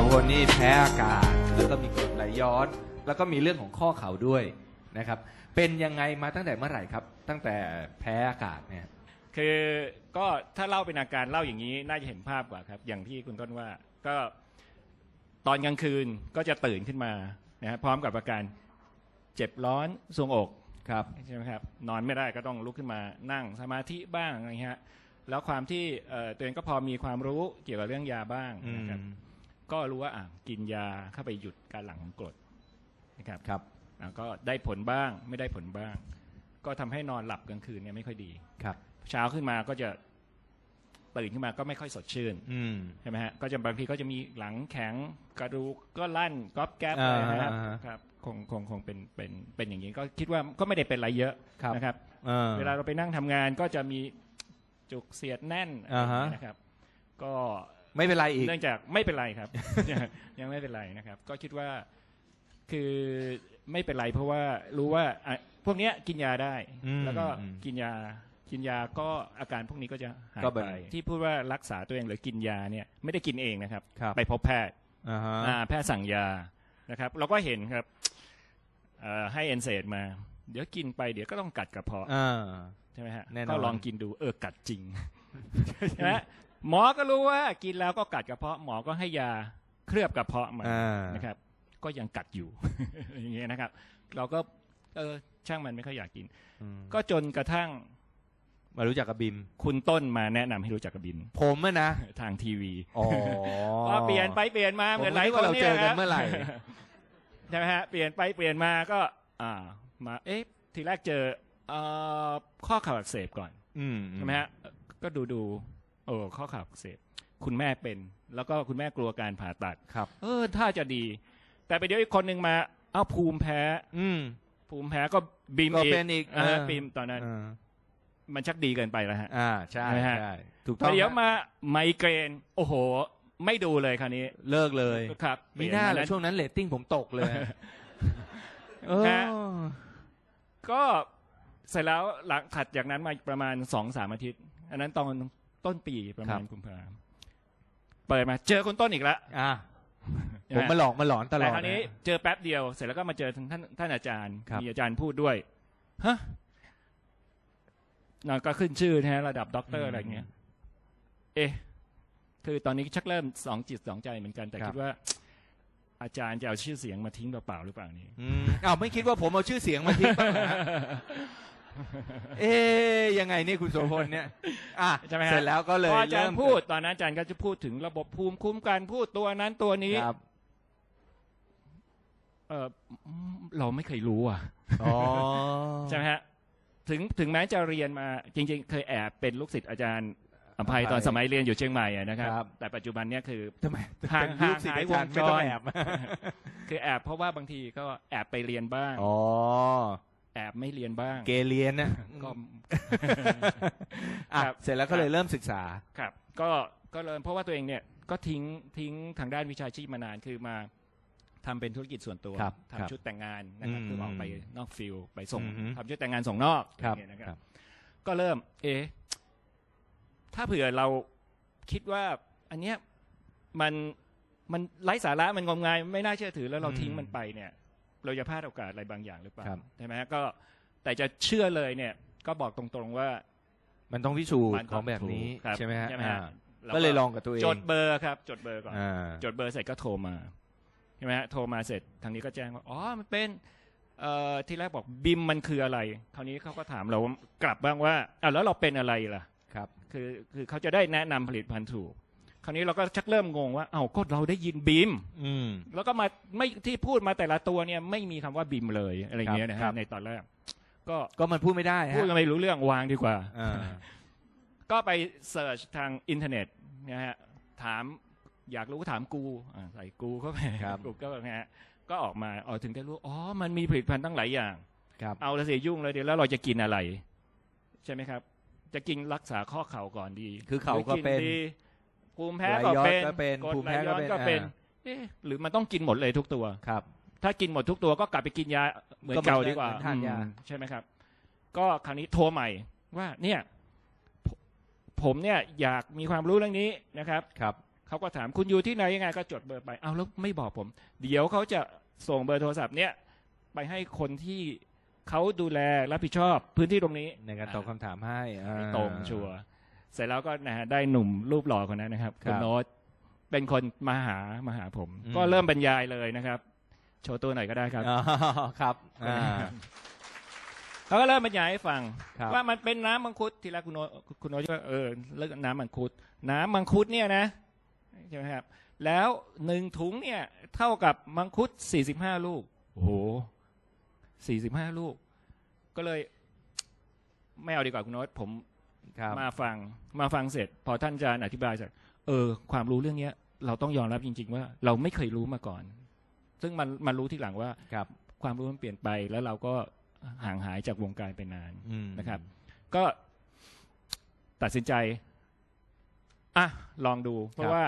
สมพลนี่แพ้อากาศ แล้วก็มีกรดไหลย้อน แล้วก็มีเรื่องของข้อเข่าด้วยนะครับ เป็นยังไงมาตั้งแต่เมื่อไหร่ครับ ตั้งแต่แพ้อากาศเนี่ย คือก็ถ้าเล่าเป็นอาการเล่าอย่างนี้น่าจะเห็นภาพกว่าครับ อย่างที่คุณต้นว่าก็ตอนกลางคืนก็จะตื่นขึ้นมานะฮะพร้อมกับอาการเจ็บร้อนทรวงอกครับใช่ไหมครับนอนไม่ได้ก็ต้องลุกขึ้นมานั่งสมาธิบ้างอะไรเงี้ยแล้วความที่เอ่อตัวเองก็พอมีความรู้เกี่ยวกับเรื่องยาบ้างอืมนะครับ ก็รู้ว่าอะกินยาเข้าไปหยุดการหลั่งของกรดนะครับครับอะก็ได้ผลบ้างไม่ได้ผลบ้าง ก็ทำให้นอนหลับกลางคืนเนี่ยไม่ค่อยดีครับ เช้าขึ้นมาก็จะตื่นขึ้นมาก็ไม่ค่อยสดชื่นอืมใช่ไหมฮะก็จะบางทีก็จะมีหลังแข็งกระดูกก็ลั่นก๊อบแก๊บอ่าอะไรนะครับอ่าฮะครับคงคงคงเป็นเป็นเป็นอย่างนี้ก็คิดว่าก็ไม่ได้เป็นอะไรเยอะครับนะครับอ่าเวลาเราไปนั่งทำงานก็จะมีจุกเสียดแน่นอะไรอย่างเงี้ยอ่าฮะนะครับ ก็ ไม่เป็นไรอีก เนื่องจากไม่เป็นไรครับ ยังไม่เป็นไรนะครับ ก็คิดว่าคือไม่เป็นไรเพราะว่ารู้ว่าอะพวกเนี้ยกินยาได้ อืมแล้วก็อืมกินยากินยาก็อาการพวกนี้ก็จะหายก็เป็นไปที่พูดว่ารักษาตัวเองหรือกินยาเนี่ยไม่ได้กินเองนะครับ ครับไปพบแพทย์อ่าฮะอ่าแพทย์สั่งยานะครับ เราก็เห็นครับเอ่อให้เอนเซดมา เดี๋ยวกินไปเดี๋ยวก็ต้องกัดกระเพาะ อ่า ใช่ไหมฮะแน่นอนก็ลองกินดูเออกัดจริง ใช่ไหม หมอก็รู้ว่ากินแล้วก็กัดกระเพาะหมอก็ให้ยาเคลือบกระเพาะมาอ่านะครับ ก็ยังกัดอยู่อย่างเงี้ยนะครับ เราก็ เออช่างมันไม่ค่อยอยากกินอืมก็จนกระทั่ง มารู้จักกับบิม คุณต้นมาแนะนำให้รู้จักกับบินผมอะนะ ทางทีวีอ๋อก็เปลี่ยนไปเปลี่ยนมาเหมือนหลายผมคนนึกว่าเราเนี่ยเจอกันครับเมื่อไหร่ใช่ไหมฮะเปลี่ยนไปเปลี่ยนมาก็ อ่า มา เอ๊ะทีแรกเจอเอ่อข้อเข่าอักเสบก่อนอืมใช่ไหมฮะก็ดูดู โอ้ข้อเข่าอักเสบคุณแม่เป็น แล้วก็คุณแม่กลัวการผ่าตัด ครับ เออ ถ้าจะดี แต่ไปเดี๋ยวอีกคนหนึ่งมา เอ้าภูมิแพ้ อืม ภูมิแพ้ก็บีมก็อีกเป็นอีกอ่าเออ บีมตอนนั้น อ่ามันชักดีเกินไปแล้วฮะ อ่าใช่ใช่ไหมฮะ ใช่ถูกต้แต่องเดี๋ยวฮะมาไมเกรน โอ้โห ไม่ดูเลยคราวนี้เลิกเลยครับมีหน้าปเลลี่ยยช่วงนั้นเรตติ้งผมตกเลยเออฮะก็เสร็จแล้วหลังถัดจากนั้นมาประมาณสองสามอาทิตย์ อันนั้นตอน ต้นปีประมาณกุมภาเปิดมาเจอคนต้นอีกแล้วอะใช่ผมไหมาหลอกมาหลอนตลแต่อดคราวนี้ะเจอแป๊บเดียวเสร็จแล้วก็มาเจอท่านท่านอาจารย์ครับมีอาจารย์พูดด้วยฮะนั่นก็ขึ้นชื่อนะฮะระดับด็อกเตอร์อะไรเงี้ย เอ๊ะคือตอนนี้ชักเริ่มสองจิตสองใจเหมือนกัน แต่คิดว่า อาจารย์จะเอาชื่อเสียงมาทิ้งเปล่าๆหรือเปล่านี่อืมอ้าวไม่คิดว่าผมเอาชื่อเสียงมาทิ้งบ้างเหรอฮะ เอ๊ยยังไงนี่คุณโสพลเนี่ย อะใช่ไหมฮะ เสร็จแล้วก็เลยพออาจารเริ่มย์พูดตอนนั้นอาจารย์ก็จะพูดถึงระบบภูมิคุ้มกันพูดตัวนั้นตัวนี้ ครับเออเราไม่เคยรู้อะอ๋อใช่ไหมฮะถึงถึงแม้จะเรียนมาจริง ๆ เคยแอบเป็นลูกศิษย์อาจารย์อภัยตอนสมัยเรียนอยู่เชียงใหม่อะนะครับ ครับ แต่ปัจจุบันเนี่ยคือ ทำไมห่างเป็นลูกศิษย์ห่างอาจารย์หายไม่ต้องวงจรแอบ คือแอบเพราะว่าบางทีก็แอบไปเรียนบ้าง อ๋อ แอบไม่เรียนบ้าง เกเรียนนะก็ อะครับ เสร็จแล้วก็เลยเริ่มศึกษา ครับ ก็ก็เลยเพราะว่าตัวเองเนี่ยก็ทิ้งทิ้งทางด้านวิชาชีพมานานคือมาทำเป็นธุรกิจส่วนตัวครับครับทำชุดแต่งงานนะครับอืมคือออกไปนอกฟิลไปส่งอือฮึ ทำชุดแต่งงานส่งนอกครับอย่างเงี้ยนะคครัรับ บ ก็เริ่ม เอ๊ะถ้าเผื่อเราคิดว่า อันเนี้ยมันมันไร้สาระมันงมงายไม่น่าเชื่อถือแล้วเราอืม ทิ้งมันไปเนี่ย เราจะพลาดโอกาสอะไรบางอย่างหรือเปล่าครับใช่ไหมฮะก็แต่จะเชื่อเลยเนี่ย ก็บอกตรงๆว่ามันต้องพิสูจมัน์นของแบบนี้ถูกครับใช่ไหมฮะใช่ไหมฮะอ่าราก็เลยลองกับตัวเองจดเบอร์ครับ จดเบอร์ก่อน อ่า จดเบอร์เสร็จก็โทรมาใช่ไหมฮะโทรมาเสร็จทางนี้ก็แจ้งว่าอ๋อมันเป็นเอ่อที่แรกบอกบิมมันคืออะไร คราวนี้เขาก็ถามเรากลับบ้างว่าอ้าวแล้วเราเป็นอะไรล่ะ ครับ คือคือเขาจะได้แนะนำผลิตภัณฑ์ถูกค ราวนี้เราก็ชักเริ่มงงว่า เอ้าก็เราได้ยินบิมอืม แล้วก็มาไม่ที่พูดมาแต่ละตัวเนี่ยไม่มีคำว่าบิมเลยอะไรอย่างเงี้ยนะครัฮะบในตอนแรกก็ก็มันพูดไม่ได้พูดฮะกันไม่รู้เรื่องวางดีกว่า อ่า ก็ไปเสิร์ชทางอินเทอร์เน็ตนะฮะถามอยากรู้ก็ถามกูอ่าใส่กูเข้าไปครับ กูก็นะฮะก็ออกมาอ๋อถึงได้รู้อ๋อมันมีผลิตภัณฑ์ตั้งหลายอย่าง ครับ เอาละสิยุ่งเลยเดี๋ยวแล้วเราจะกินอะไร ใช่ไหมครับ จะกินรักษาข้อเข่าก่อนดีคือเข่าก็หรือเป็น ดี ภูมิแพ้ไหลก็ย้อนเป็นก็เป็นกรดภูมิไหลแพ้ก็ย้อนเป็นก็เป็นอ่าเอ๊ะหรือมันต้องกินหมดเลยทุกตัวครับ ถ้ากินหมดทุกตัวก็กลับไปกินยาเหมือนก็เหมือนเก่าดีกว่าเหมือนทานยาอืมใช่ไหมครับ ก็คราวนี้โทรใหม่ว่าเนี่ยผมผมเนี่ยอยากมีความรู้เรื่องนี้นะครับครับเขาก็ถามคุณอยู่ที่ไหนยังไงก็จดเบอร์ไปเอาแล้วไม่บอกผม เดี๋ยวเขาจะส่งเบอร์โทรศัพท์เนี่ยไปให้คนที่เขาดูแลรับผิดชอบพื้นที่ตรงนี้ในการตอบคำถามให้อ่าไม่ตรงชัวร์ เสร็จแล้วก็นะฮะได้หนุ่มรูปหล่อคนนั้นนะครับครัคุบณโน้ตเป็นคนมาหามาหาผมอืมก็เริ่มบรรยายเลยนะครับ โชว์ตัวหน่อยก็ได้ครับอ๋อครับอ่าเขาก็เริ่มบรรยายให้ฟังครับว่ามันเป็นน้ำมังคุดทีแรกคุณโน้ตคุณโน้ตว่าเออเรื่องน้ำมังคุด น้ำมังคุดเนี่ยนะใช่ไหมครับ แล้วหนึ่งถุงเนี่ยเท่ากับมังคุดสี่สิบห้าลูกโอ้โหสี่สิบห้าลูก ก็เลย ไม่เอาดีกว่าคุณโน้ตผม ครับ มาฟังมาฟังเสร็จ พอท่านอาจารย์อธิบายเสร็จเออ ความรู้เรื่องเนี้ย เราต้องยอมรับจริง ๆ ว่าเราไม่เคยรู้มาก่อน ซึ่งมันมันรู้ที่หลังว่าครับ ความรู้มันเปลี่ยนไปแล้วเราก็ห่างหายจากวงการไปนานอืม นะครับ ก็ตัดสินใจอะลองดู เพราะว่า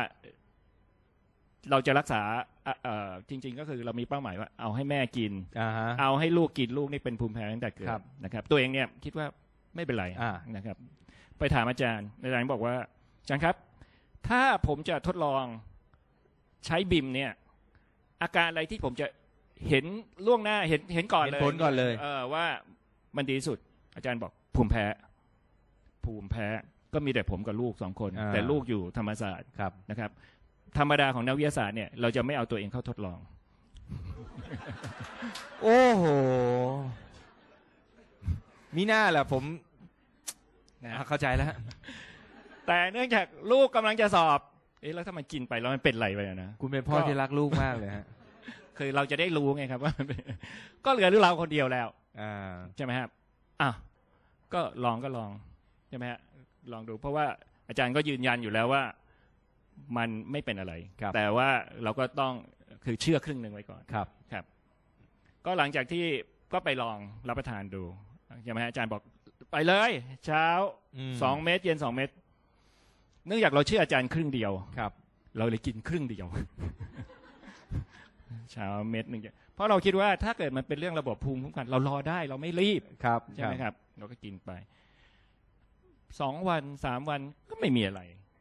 เราจะรักษาอะเอ่อจริง ๆ ก็คือเรามีเป้าหมายว่าเอาให้แม่กิน อ่าฮะ เอาให้ลูกกินลูกนี่เป็นภูมิแพ้ตั้งแต่เกิดครับนะครับ ตัวเองเนี่ยคิดว่าไม่เป็นไรอ่านะครับ ไปถามอาจารย์อาจารย์บอกว่าอาจารย์ครับ ถ้าผมจะทดลองใช้บิมเนี่ย อาการอะไรที่ผมจะเห็นล่วงหน้าเห็นเห็นก่อนเห็นเลยผลก่อนเลย เออว่ามันดีที่สุด อาจารย์บอกภูมิแพ้ ภูมิแพ้ก็มีแต่ผมกับลูกสองคน อ่า แต่ลูกอยู่ธรรมศาสตร์ครับ นะครับ ธรรมดาของนักวิทยาศาสตร์เนี่ยเราจะไม่เอาตัวเองเข้าทดลอง โอ้โห มีหน้าแหละผม นะอะเข้าใจแล้วฮะแต่เนื่องจากลูกกำลังจะสอบ เอ๊ะแล้วถ้ามันกินไปแล้วมันเป็นไรไปอะนะคุณเป็นพ่อก็ที่รักลูกมากเลยฮะคือเราจะได้รู้ไงครับว่ามันเป็นก็เหลือเราคนเดียวแล้วอ่าใช่ไหมครับอะก็ลองก็ลองใช่ไหมฮะลองดู เพราะว่าอาจารย์ก็ยืนยันอยู่แล้วว่ามันไม่เป็นอะไรครับแต่ว่าเราก็ต้องคือเชื่อครึ่งหนึ่งไว้ก่อนครับครับ ก็หลังจากที่ก็ไปลองรับประทานดูใช่ไหมฮะอาจารย์บอก ไปเลย เช้ามสองเม็ดเย็นสองเม็ดเนื่องจากเราเชื่ออาจารย์ครึ่งเดียวครับ เราเลยกินครึ่งเดียว เช้าเม็ดหนึ่งเพราะเราคิดว่าถ้าเกิดมันเป็นเรื่องระบบภูมิคุ้มกัน เรารอได้เราไม่รีบครับใช่ไหมครับ เราก็กินไปสองวันสามวันก็ไม่มีอะไร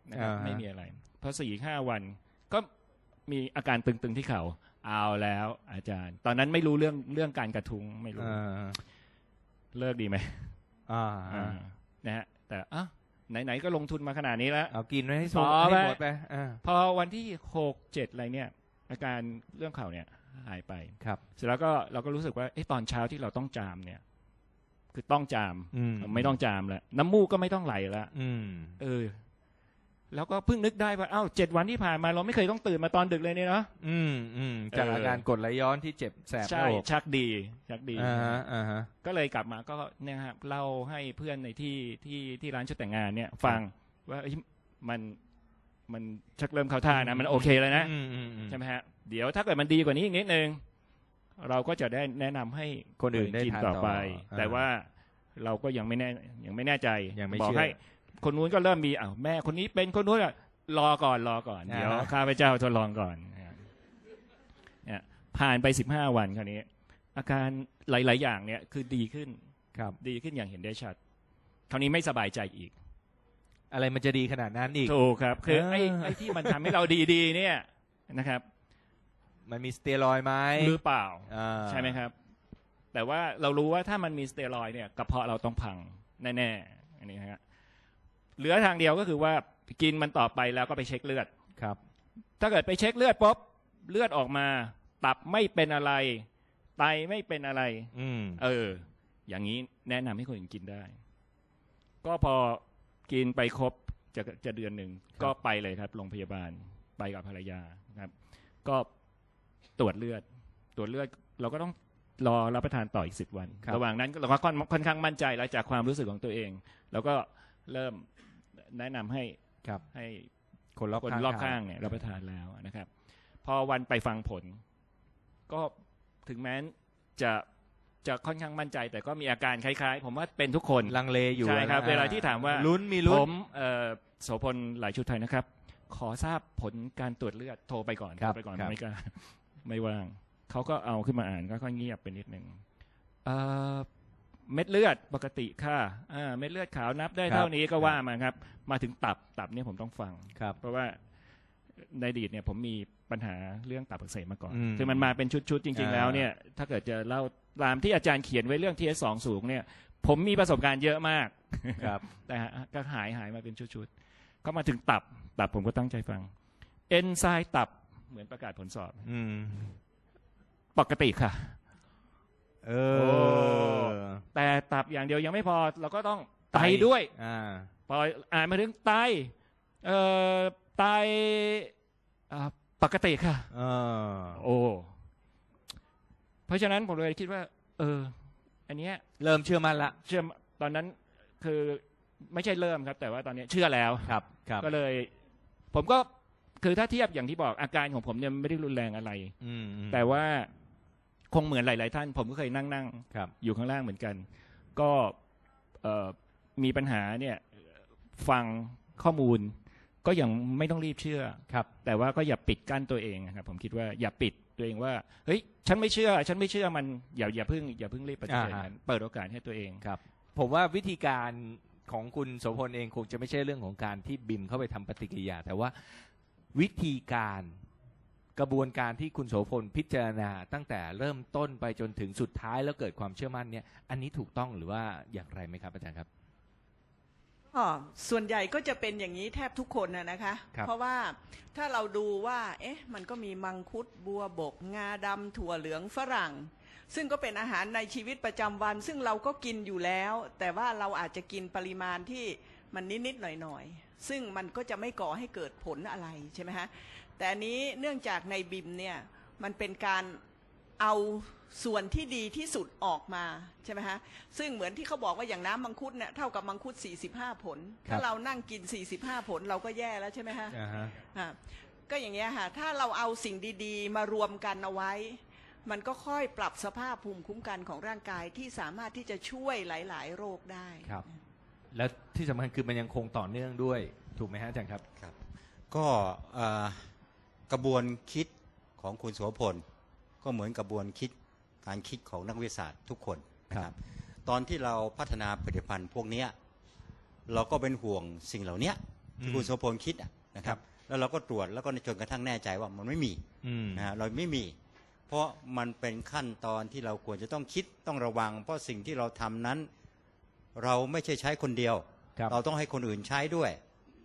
นะครับไม่มีอะไรพอสี่ห้าวันก็มีอาการตึงๆที่เข่าเอาแล้ว อาจารย์ ตอนนั้นไม่รู้เรื่องเรื่องการกระทุ้งไม่รู้อ่าเลิกดีไหม อ่าอ่านะฮะแต่อะไหนๆก็ลงทุนมาขนาดนี้แล้วเอากินไว้ให้สมต่อให้ไปหมดไปอ่าพอวันที่หกเจ็ดอะไรเนี่ย อาการเรื่องเข่าเนี่ยหายไปครับ เสร็จแล้วก็เราก็รู้สึกว่าเอ๊ะตอนเช้าที่เราต้องจามเนี่ย คือต้องจามอืมไม่ต้องจามแล้วน้ำมูกก็ไม่ต้องไหลละอืมเออ แล้วก็เพิ่งนึกได้ว่าอ้าวเจ็ดวันที่ผ่านมาเราไม่เคยต้องตื่นมาตอนดึกเลยเนี่ยเนาะอืมอืมจากเออออาการกรดไหลย้อนที่เจ็บแสบหใช่น้าอกชักดีชักดี อ่าฮะอ่าฮะ ก็เลยกลับมาก็เนี่ยครับเล่าให้เพื่อนในที่ที่ที่ร้านชุดแต่งงานเนี่ย ฟังว่าเอ้ยมันมันชักเริ่มเข้าท่านะ มันโอเคแล้วนะ อืมอืมอืม ใช่ไหมฮะ เดี๋ยวถ้าเกิดมันดีกว่านี้อีกนิดนึง เราก็จะได้แนะนำให้คนอื่นได้กินทานต่อไปต่อแต่ว่าเราก็ยังไม่แน่ยังไม่แน่ใจยังไม่บอกเชื่อ ให้ คนนู้นก็เริ่มมีอ้าวแม่คนนี้เป็นคนนู้นอะรอก่อนรอก่อนอ่าเดี๋ยวข้าพเจ้าทดลองก่อนเนี่ยผ่านไปสิบห้าวันคราวนี้ อาการหลาย ๆ อย่างเนี่ยคือดีขึ้นครับ ดีขึ้นอย่างเห็นได้ชัด คราวนี้ไม่สบายใจอีก อะไรมันจะดีขนาดนั้นอีกถูกครับ คือเออไอ้ไอ้ที่มันทำให้เราดีๆเนี่ยนะครับ มันมีสเตียรอยด์ไหมหรือเปล่าอ่าใช่ไหมครับ แต่ว่าเรารู้ว่าถ้ามันมีสเตียรอยด์เนี่ยกระเพาะเราต้องพังแน่ๆอันนี้นะฮะ เหลือทางเดียวก็คือว่ากินมันต่อไปแล้วก็ไปเช็คเลือดครับ ถ้าเกิดไปเช็คเลือดปุ๊บเลือดออกมา ตับไม่เป็นอะไร ไตไม่เป็นอะไร อืม เออ อย่างนี้แนะนำให้คนอื่นกินได้ ก็พอกินไปครบจะจะเดือนหนึ่งก็ไปเลยครับโรงพยาบาลไปกับภรรยาครับ ก็ตรวจเลือด ตรวจเลือดเราก็ต้องรอรับประทานต่ออีกสิบวัน ครับ ระหว่างนั้นเราก็ค่อนค่อนข้างมั่นใจแล้วจากความรู้สึกของตัวเอง แล้วก็เริ่ม แนะนำให้ครับให้คนรอบคนข้างรอบข้างเนี่ยรับประทานแล้วนะครับ พอวันไปฟังผล ก็ถึงแม้จะจะค่อนข้างมั่นใจ แต่ก็มีอาการคล้ายๆ ผมว่าเป็นทุกคนลังเลอยู่ใช่ครับนะเวลาที่ถามว่าลุ้นมีผลุ้นมเอ่อโสพลหลายชุดไทยนะครับ ขอทราบผลการตรวจเลือดโทรไปก่อนครัโทบรไปก่อนครับไม่กล้าไม่ว่างเขาก็เอาขึ้นมาอ่านก็ค่อยเงียบไปนิดหนึ่ง เอ่อเม็ดเลือดปกติค่ะอ่าเม็ดเลือดขาวนับได้เท่านี้ก็ว่ามาครับ มาถึงตับตับเนี่ยผมต้องฟัง ครับ เพราะว่าในอดีตเนี่ยผมมีปัญหาเรื่องตับอักเสบมาก่อนอืมคือมันมาเป็นชุดๆจริง ๆ อ่า แล้วเนี่ย ถ้าเกิดจะเล่าตามที่อาจารย์เขียนไว้เรื่อง TS2 สูงเนี่ย ผมมีประสบการณ์เยอะมาก ครับ แต่ฮะก็หายหายมาเป็นชุดๆ ก็มาถึงตับ ตับผมก็ตั้งใจฟัง เอนไซม์ตับเหมือนประกาศผลสอบ อืม ปกติค่ะ เอโอ้อ แต่ตับอย่างเดียวยังไม่พอ เราก็ต้องไตไตด้วยอ่าพออ่านมาถึงไตเอ่อไตอ่าปกติค่ะเออโอ้เพราะฉะนั้นผมเลยคิดว่า เออ อันเนี้ยเริ่มเชื่อมั่นละเชื่อมตอนนั้นคือไม่ใช่เริ่มครับ แต่ว่าตอนนี้เชื่อแล้วครับ ครับ ก็เลย ผมก็คือถ้าเทียบอย่างที่บอกอาการของผมเนี่ยไม่ได้รุนแรงอะไร อืมอืมแต่ว่า คงเหมือนหลาย ๆ ท่าน ผมก็เคยนั่งนั่งครับอยู่ข้างล่างเหมือนกัน ก็เอ่อมีปัญหาเนี่ยฟังข้อมูล ก็ยังไม่ต้องรีบเชื่อครับ แต่ว่าก็อย่าปิดกั้นตัวเองนะครับ ผมคิดว่าอย่าปิดตัวเองว่าเฮ้ยฉันไม่เชื่อ ฉันไม่เชื่อมันอย่าอย่าเพิ่งอย่าเพิ่งรีบปฏิเสธอ่าฮะมันเปิดโอกาสให้ตัวเองครับ ผมว่าวิธีการของคุณโสพลเองคงจะไม่ใช่เรื่องของการที่บิมเข้าไปทำปฏิกิริยา แต่ว่าวิธีการ กระบวนการที่คุณโสพลพิจารณาตั้งแต่เริ่มต้นไปจนถึงสุดท้ายแล้วเกิดความเชื่อมั่นเนี่ย อันนี้ถูกต้องหรือว่าอย่างไรไหมครับอาจารย์ครับก็ส่วนใหญ่ก็จะเป็นอย่างนี้แทบทุกคนนะนะคะ ครับ เพราะว่าถ้าเราดูว่า เอ๊ะ มันก็มีมังคุดบัวบก งาดำถั่วเหลืองฝรั่ง ซึ่งก็เป็นอาหารในชีวิตประจำวัน ซึ่งเราก็กินอยู่แล้ว แต่ว่าเราอาจจะกินปริมาณที่มันนิดๆหน่อยๆ ซึ่งมันก็จะไม่ก่อให้เกิดผลอะไรใช่ไหมฮะ แต่อันนี้เนื่องจากในบิมเนี่ยมันเป็นการเอาส่วนที่ดีที่สุดออกมาใช่ไหมฮะซึ่งเหมือนที่เขาบอกว่าอย่างน้ำมังคุดเนี่ยเท่ากับมังคุด 45 ผลครับถ้าเรานั่งกิน 45 ผลเราก็แย่แล้วใช่ไหมฮะอ่าฮะอะก็อย่างเงี้ยค่ะถ้าเราเอาสิ่งดีๆ มารวมกันเอาไว้ มันก็ค่อยปรับสภาพภูมิคุ้มกันของร่างกายที่สามารถที่จะช่วยหลาย ๆ โรคได้ ครับ และที่สำคัญคือมันยังคงต่อเนื่องด้วยถูกไหมฮะอาจารย์ครับครับก็เอ่อ กระบวนคิดของคุณโสพลก็เหมือนกระบวนคิดการคิดของนักวิทยาศาสตร์ทุกคนนะครับ ตอนที่เราพัฒนาผลิตภัณฑ์พวกเนี้ยเราก็เป็นห่วงสิ่งเหล่าเนี้ยที่อืมคุณโสพลคิดอะนะครับ แล้วเราก็ตรวจแล้วก็จนกระทั่งแน่ใจว่ามันไม่มีอืมนะฮะเราไม่มี เพราะมันเป็นขั้นตอนที่เราควรจะต้องคิดต้องระวัง เพราะสิ่งที่เราทำนั้น เราไม่ใช่ใช้คนเดียวครับเราต้องให้คนอื่นใช้ด้วย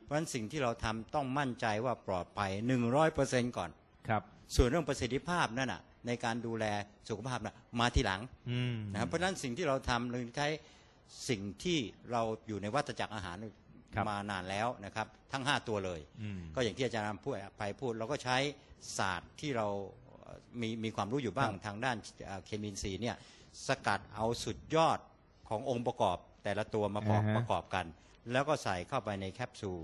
เพราะฉะนั้นสิ่งที่เราทำต้องมั่นใจว่าปลอดภัยหนึ่งร้อยเปอร์เซ็นก่อนครับ ส่วนเรื่องประสิทธิภาพนั่นน่ะ ในการดูแลสุขภาพน่ะมาทีหลังอืมนะครับเพราะฉะนั้นสิ่งที่เราทำเราใช้สิ่งที่เราอยู่ในวัฏจักรอาหารครับมานานแล้วนะครับ ทั้ง 5 ตัวเลยอืมก็อย่างที่อาจารย์พูดไปพูด เราก็ใช้ศาสตร์ที่เราเอ่อมีมีความรู้อยู่บ้างครับทางด้านเอ่อเคมีอินทรีย์เนี่ยสกัดเอาสุดยอดขององค์ประกอบแต่ละตัวมาประกอบอ่าฮะประกอบกัน แล้วก็ใส่เข้าไปในแคปซูล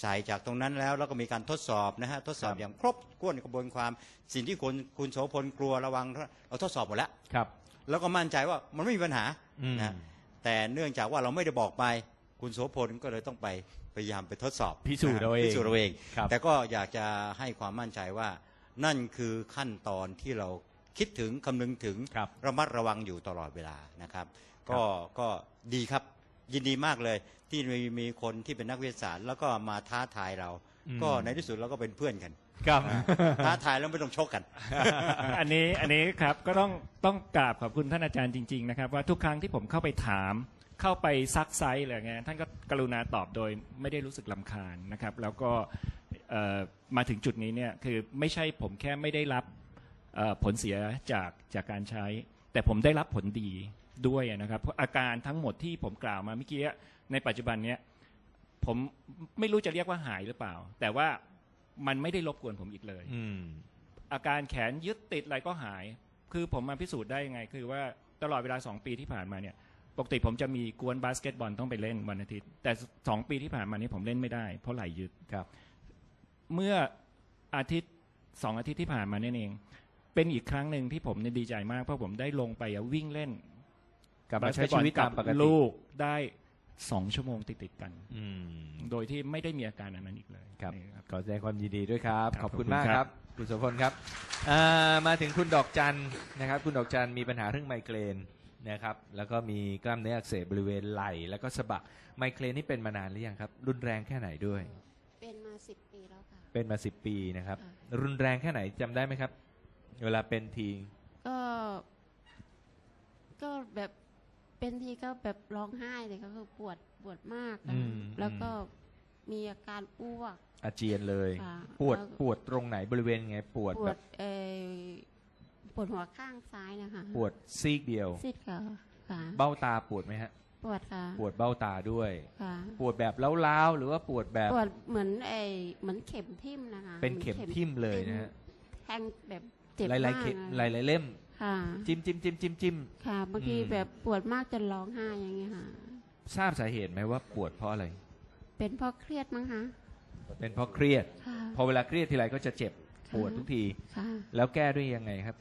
ใส่จากตรงนั้นแล้วแล้วก็มีการทดสอบนะฮะทดสอบอย่างครบถ้วนกระบวนความสิ่งที่คุณคุณโสพลกลัวระวังเราทดสอบหมดแล้วครับ แล้วก็มั่นใจว่ามันไม่มีปัญหาอืมนะแต่เนื่องจากว่าเราไม่ได้บอกไป คุณโสพลก็เลยต้องไปพยายามไปทดสอบพิสูจน์เอาเองพิสูจน์เราเองครับแต่ก็อยากจะให้ความมั่นใจว่า นั่นคือขั้นตอนที่เราคิดถึงคำนึงถึงครับระมัดระวังอยู่ตลอดเวลานะครับ ก็ก็ดีครับ ยินดีมากเลย ที่มีมีคนที่เป็นนักวิทยาศาสตร์ แล้วก็มาท้าทายเรา อืม ก็ในที่สุดเราก็เป็นเพื่อนกันครับท้าทายแล้วไม่ต้องชกกัน อันนี้อันนี้ครับก็ต้องต้องกราบขอบคุณท่านอาจารย์จริงๆนะครับว่าทุกครั้งที่ผมเข้าไปถาม เข้าไปซักไซส์อะไรเงี้ยท่านก็กรุณาตอบโดยไม่ได้รู้สึกลำคาญนะครับ แล้วก็เอ่อมาถึงจุดนี้เนี่ยคือไม่ใช่ผมแค่ไม่ได้รับเอ่อผลเสียจากจากการใช้ แต่ผมได้รับผลดี ด้วยนะครับเพราะอาการทั้งหมดที่ผมกล่าวมาเมื่อกี้ในปัจจุบันเนี้ยผมไม่รู้จะเรียกว่าหายหรือเปล่า แต่ว่ามันไม่ได้รบกวนผมอีกเลย อืม อาการแขนยึดติดอะไรก็หาย คือผมมาพิสูจน์ได้ยังไง คือว่าตลอดเวลา 2 ปีที่ผ่านมาเนี่ย ปกติผมจะมีกวนบาสเกตบอลต้องไปเล่นวันอาทิตย์ แต่ 2 ปีที่ผ่านมานี้ผมเล่นไม่ได้ เพราะไหล่ยึด ครับ เมื่ออาทิตย์สองอาทิตย์ที่ผ่านมานี่เอง เป็นอีกครั้งหนึ่งที่ผมเนี่ยดีใจมากเพราะผมได้ลงไปวิ่งเล่น กลับมาใช้ชีวิตตามปกติ ลูกได้สองชั่วโมงติดๆกัน อืม โดยที่ไม่ได้มีอาการอันนั้นอีกเลยครับนี่ ขอแสดงความยินดีด้วยครับ ครับขอบคุณขอบคุณมากคครัรับ บ คุณโสพลครับอ่ามาถึงคุณดอกจันนะครับ คุณดอกจันมีปัญหาเรื่องไมเกรนนะครับ แล้วก็มีกล้ามเนื้ออักเสบบริเวณไหล่แล้วก็สะบักไมเกรนนี่เป็นมานานหรือยังครับ รุนแรงแค่ไหนด้วย เป็นมาสิบปีแล้วค่ะ เป็นมาสิบปีนะครับ ค่ะ รุนแรงแค่ไหนจำได้ไหมครับ เวลาเป็นทีก็ ก็แบบ เป็นทีก็แบบร้องไห้เลยก็คือปวดปวดมากอะอืม แล้วก็มีอาการอ้วก อาเจียนเลย ค่ะปวดแล้ว ปวดตรงไหนบริเวณไง ปวดปวแบดบเออปวดหัวข้างซ้ายนะคะปวดซีกเดียว ซีดค่ะค่ะเบ้าตาปวดไหมฮะ ปวดค่ะปวดเบ้าตาด้วย ค่ะปวดแบบล้าวๆหรือว่าปวดแบบ ปวดเหมือนไอเหมือนเข็มทิ่มนะคะเป็นเข็มทิ่มเลยนะฮะ แทงแบบเจ็บหลายมากๆเข็มอะหลายๆเล่ม ค่ะ จิ้มจิ้มจิ้มจิ้มจิ้ม ค่ะบางทีอืม แบบปวดมากจนร้องไห้อย่างเงี้ยค่ะ ทราบสาเหตุไหมว่าปวดเพราะอะไร เป็นเพราะเครียดมั้งคะเป็นเพราะเครียด ค่ะ พอเวลาเครียดทีไรก็จะเจ็บค่ะปวดทุกที ค่ะ แล้วแก้ด้วยยังไงครับ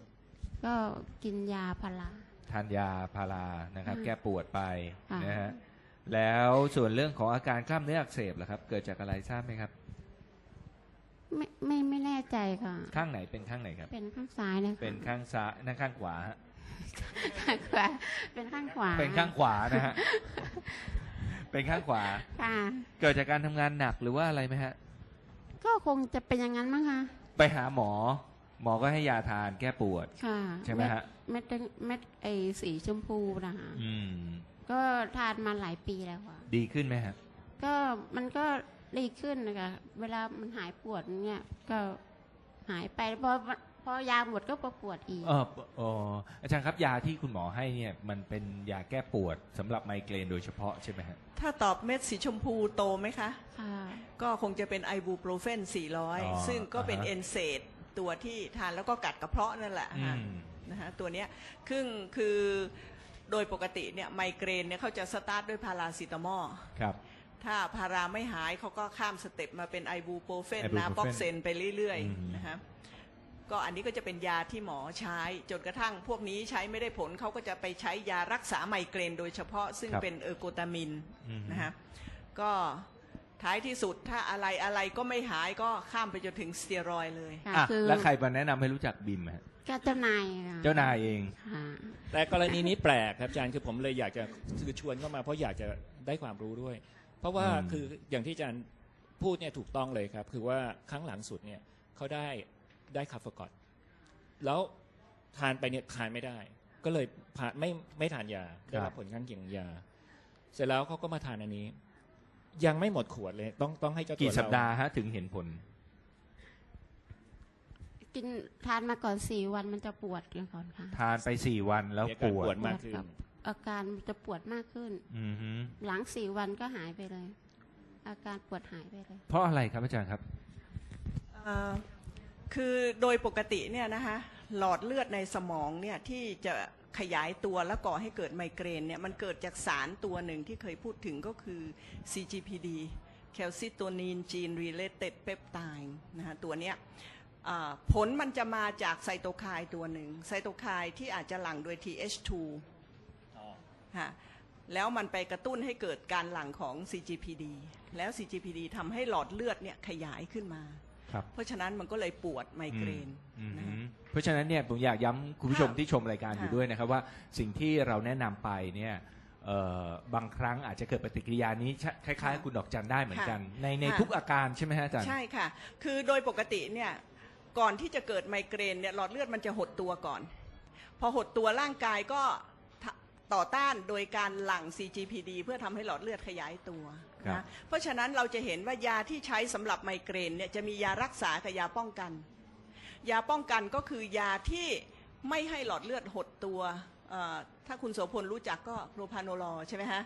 ก็กินยาพารา ทานยาพารานะครับ ค่ะแก้ปวดไปค่ะ นะฮะแล้วส่วนเรื่องของอาการกล้ามเนื้ออักเสบล่ะครับ เกิดจากอะไรทราบไหมครับ ไม่ไม่ไม่แน่ใจค่ะ ข้างไหนเป็นข้างไหนครับ เป็นข้างซ้ายนะคะเป็นข้างซ้ายนั่นข้างขวาฮะข้างขวาเป็นข้างขวาเป็นข้างขวานะฮะเป็นข้างขวา ค่ะ เกิดจากการทำงานหนักหรือว่าอะไรไหมฮะ ก็คงจะเป็นอย่างนั้นมั้งคะไปหาหมอ หมอก็ให้ยาทานแก้ปวด ค่ะใช่ไหมฮะ เม็ดเม็ดเม็ดไอสีชมพูนะคะอืม ก็ทานมาหลายปีแล้วค่ะ ดีขึ้นไหมฮะ ก็มันก็ ดีขึ้นนะคะเวลามันหายปวดเนี่ยก็หายไปพอพอยาหมดก็ปวดอีกเออเอออาจารย์ครับยาที่คุณหมอให้เนี่ยมันเป็นยาแก้ปวดสำหรับไมเกรนโดยเฉพาะใช่ไหมฮะถ้าตอบเม็ดสีชมพูโตไหมคะ ค่ะก็คงจะเป็นไอบูโปรเฟนอ๋อ400 ซึ่งก็เป็นอ่าฮะเอนเซดตัวที่ทานแล้วก็กัดกระเพาะนั่นแหละอืฮะม นะฮะตัวเนี้ยคือคือโดยปกติเนี่ยไมเกรนเนี่ยเขาจะสตาร์ทด้วยพาราซิตามอลครับ ถ้าพาราไม่หายเขาก็ข้ามสเต็ปมาเป็นไอบูโปรเฟน Ibuprofen นาบ็อกเซนไปเรื่อยอืม ๆนะครับก็อันนี้ก็จะเป็นยาที่หมอใช้ จนกระทั่งพวกนี้ใช้ไม่ได้ผลเขาก็จะไปใช้ยารักษาไมเกรนโดยเฉพาะซึ่งครับเป็นเออร์โกตามินอืม นะฮะก็ท้ายที่สุดถ้าอะไรอะไรก็ไม่หายก็ข้ามไปจนถึงสเตียรอยด์เลย ค่ะอะคือแล้วใครมาแนะนำให้รู้จักบิมฮะก็เจ้านายค่ะเจ้านายเอง ค่ะ แต่กรณีนี้แปลกครับอาจารย์คือผมเลยอยากจะคือชวนเข้ามาเพราะอยากจะได้ความรู้ด้วย เพราะว่าอืมคืออย่างที่อาจารย์พูดเนี่ยถูกต้องเลยครับ คือว่าครั้งหลังสุดเนี่ยเขาได้ได้คาร์ฟกอตแล้วทานไปเนี่ยทานไม่ได้ ก็เลยผ่านไม่ไม่ทานยาได้รับผลข้างเคียงของยา เสร็จแล้วเขาก็มาทานอันนี้ ยังไม่หมดขวดเลย ต้องต้องให้เจ้าตัวกี่สัปเล่ดาห์ฮะถึงเห็นผล กินทานมาก่อนสี่วันมันจะปวดก่อนค่ะ ทานไปสี่วันแล้วมีอาปการวปดวดมากขึ้นครับ อาการมันจะปวดมากขึ้นอือฮึหลังสี่วันก็หายไปเลย อาการปวดหายไปเลย เพราะอะไรครับอาจารย์ครับเอ่อคือโดยปกติเนี่ยนะคะหลอดเลือดในสมองเนี่ยที่จะขยายตัวและก่อให้เกิดไมเกรนเนี่ยมันเกิดจากสารตัวหนึ่งที่เคยพูดถึงก็คือ CGPD แคลซิโตนินจีนรีเลตเต็ดเปปไทด์นะคะตัวเนี้ยอ่าผลมันจะมาจากไซโตไคน์ตัวหนึ่งไซโตไคน์ที่อาจจะหลั่งโดย TH2 ฮะแล้วมันไปกระตุ้นให้เกิดการหลั่งของ CGPD แล้ว CGPD ทำให้หลอดเลือดเนี่ยขยายขึ้นมา ครับเพราะฉะนั้นมันก็เลยปวดไมเกรนอืมนะอืฮะมเพราะฉะนั้นเนี่ยผมอยากย้ำคุณผู้ชมค่ะที่ชมรายการอยู่ค่ะ ด้วยนะครับว่าสิ่งที่เราแนะนำไปเนี่ยเอ่อบางครั้งอาจจะเกิดปฏิกิริยานี้ชะคล้ายๆ คุณดอกจันได้เหมือนกัน ในในทุกอาการใช่ไหมฮะอาจารย์ ใช่ค่ะ คือโดยปกติเนี่ย ก่อนที่จะเกิดไมเกรนเนี่ยหลอดเลือดมันจะหดตัวก่อน พอหดตัวร่างกายก็ทะ ต่อต้านโดยการหลั่ง CGPD เพื่อทำให้หลอดเลือดขยายตัวครับ นะเพราะฉะนั้นเราจะเห็นว่ายาที่ใช้สำหรับไมเกรนเนี่ยจะมียารักษากับยาป้องกัน ยาป้องกันก็คือยาที่ไม่ให้หลอดเลือดหดตัวเอ่อถ้าคุณโสพลรู้จักก็โปรพาโนลอใช่ไหมฮะ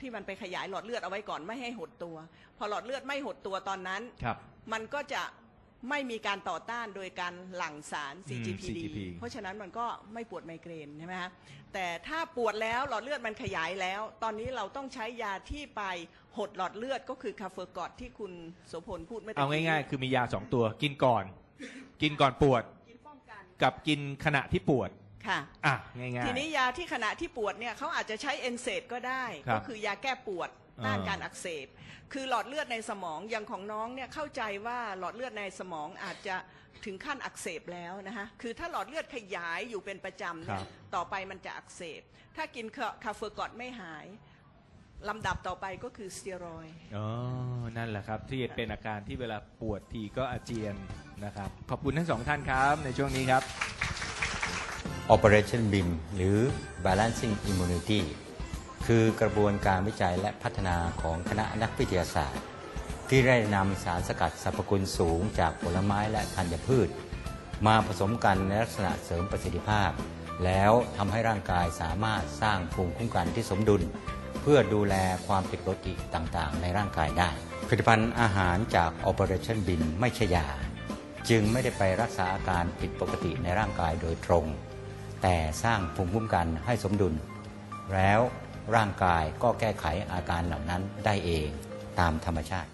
ที่มันไปขยายหลอดเลือดเอาไว้ก่อนไม่ให้หดตัว พอหลอดเลือดไม่หดตัวตอนนั้น ครับ มันก็จะ ไม่มีการต่อต้านโดยการหลั่งสารอืม CGPD CGP เพราะฉะนั้นมันก็ไม่ปวดไมเกรนใช่ไหมฮะแต่ถ้าปวดแล้วหลอดเลือดมันขยายแล้ว ตอนนี้เราต้องใช้ยาที่ไปหดหลอดเลือดก็คือคาเฟอร์กอดที่คุณโสพลพูดเมื่อตะเอากี้ง่ายๆ คือมียาสองตัวกินก่อน กินก่อนปวด กินป้องกันกับกินขณะที่ปวด ค่ะ อะ ง่ายๆ ทีนี้ยาที่ขณะที่ปวดเนี่ยเขาอาจจะใช้เอนเซดก็ได้ ครับ ก็คือยาแก้ปวด ต้านอ่าการอักเสบ คือหลอดเลือดในสมองอย่างของน้องเนี่ยเข้าใจว่าหลอดเลือดในสมองอาจจะถึงขั้นอักเสบแล้วนะคะคือถ้าหลอดเลือดขยายอยู่เป็นประจำครัเนี่ยบ ต่อไปมันจะอักเสบ ถ้ากินคาเฟอร์กอดไม่หายลำดับต่อไปก็คือสเตียรอยด์ อ๋อ นั่นแหละครับ ที่เป็นอาการที่เวลาปวดทีก็อาเจียนนะครับ ขอบคุณทั้งสองท่านครับในช่วงนี้ครับ Operation BIM หรือ Balancing Immunity คือกระบวนการวิจัยและพัฒนาของคณะนักวิทยาศาสตร์ ที่ได้นำสารสกัดสรรพคุณสูงจากผลไม้และธัญพืช มาผสมกันในลักษณะเสริมประสิทธิภาพ แล้วทำให้ร่างกายสามารถสร้างภูมิคุ้มกันที่สมดุล เพื่อดูแลความผิดปกติต่างๆ ในร่างกายได้ผลิตภัณฑ์อาหารจาก Operation BIM ไม่ใช่ยา จึงไม่ได้ไปรักษาอาการผิดปกติในร่างกายโดยตรง แต่สร้างภูมิคุ้มกันให้สมดุล แล้ว ร่างกายก็แก้ไขอาการเหล่านั้นได้เองตามธรรมชาติ